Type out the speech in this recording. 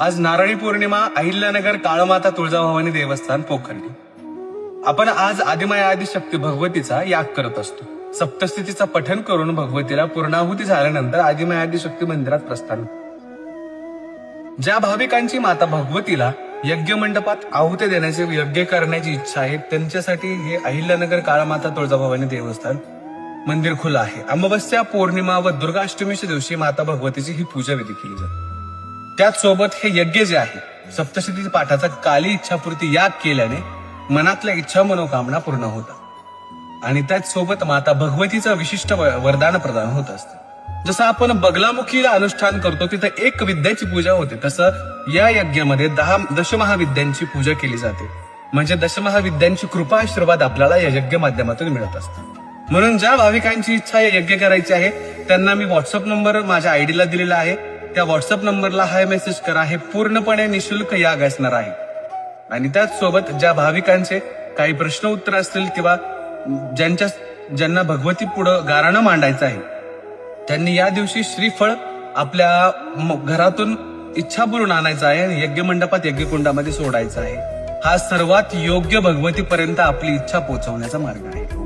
आज नारळी पौर्णिमा अहिल्यानगर काळमाता तुळजाभवानी देवस्थान पोखरली आपण आज आदिमाया आदिशक्ती भगवतीचा याग करत असतो. सप्तस्थितीचा पठन करून भगवतीला पूर्णाहुती झाल्यानंतर आदिमाया आदिशक्ती मंदिरात प्रस्थान. ज्या भाविकांची माता भगवतीला यज्ञ मंडपात आहुती देण्याचे यज्ञ करण्याची इच्छा आहे त्यांच्यासाठी हे अहिल्यानगर काळमाता तुळजाभवानी देवस्थान मंदिर खुलं आहे. अमावस्या पौर्णिमा व दुर्गाष्टमीच्या दिवशी माता भगवतीची ही पूजा विधी केली जाते. त्याचसोबत हे यज्ञ जे आहे सप्तशती पाठाचा काली इच्छापूर्ती याग केल्याने मनातल्या इच्छा मनोकामना पूर्ण होतात. आणि त्याचसोबत माता भगवतीचं विशिष्ट व- वरदान प्रदान होत असते. जसं आपण बगलामुखीला अनुष्ठान करतो तिथं एक विद्याची पूजा होते तसं या यज्ञामध्ये दहा दशमहाविद्यांची पूजा केली जाते. म्हणजे दशमहाविद्यांची कृपा आशीर्वाद आपल्याला या यज्ञ माध्यमातून मिळत असतात. म्हणून ज्या भाविकांची इच्छा या यज्ञ करायची आहे त्यांना मी व्हॉट्सअप नंबर माझ्या आयडीला दिलेला आहे. त्या व्हॉट्सअप नंबरला हाय मेसेज करा हे पूर्णपणे निशुल्क याग असणार आहे. आणि त्याचसोबत ज्या भाविकांचे काही प्रश्न उत्तर असतील किंवा ज्यांच्या ज्यांना भगवती पुढं गाराणं मांडायचं आहे त्यांनी या दिवशी श्रीफळ आपल्या घरातून इच्छा पूर्ण आणायचं आहे आणि यज्ञ मंडपात यज्ञकुंडामध्ये सोडायचं आहे. हा सर्वात योग्य भगवतीपर्यंत आपली इच्छा पोहोचवण्याचा मार्ग आहे.